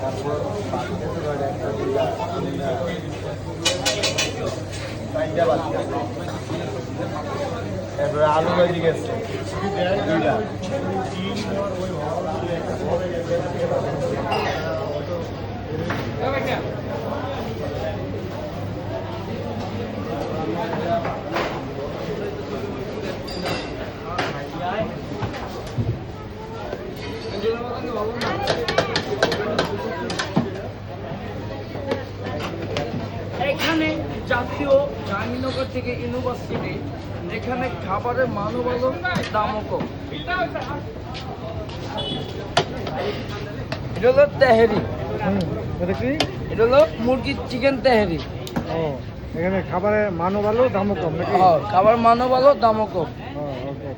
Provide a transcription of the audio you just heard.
তারপর তারপরে আলু ভাজি গেছে। দুইটা এখানে জাতীয় জাহাঙ্গীরনগর থেকে ইউনিভার্সিটি যেখানে খাবারের মানও ভালো দামও কম এটা হলো তেহেরি। এটা কি? এটা হলো মুরগির চিকেন তেহেরি। ও এখানে খাবারের মানও ভালো দামও কম নাকি? খাবার মানও ভালো দামও কম ওকে।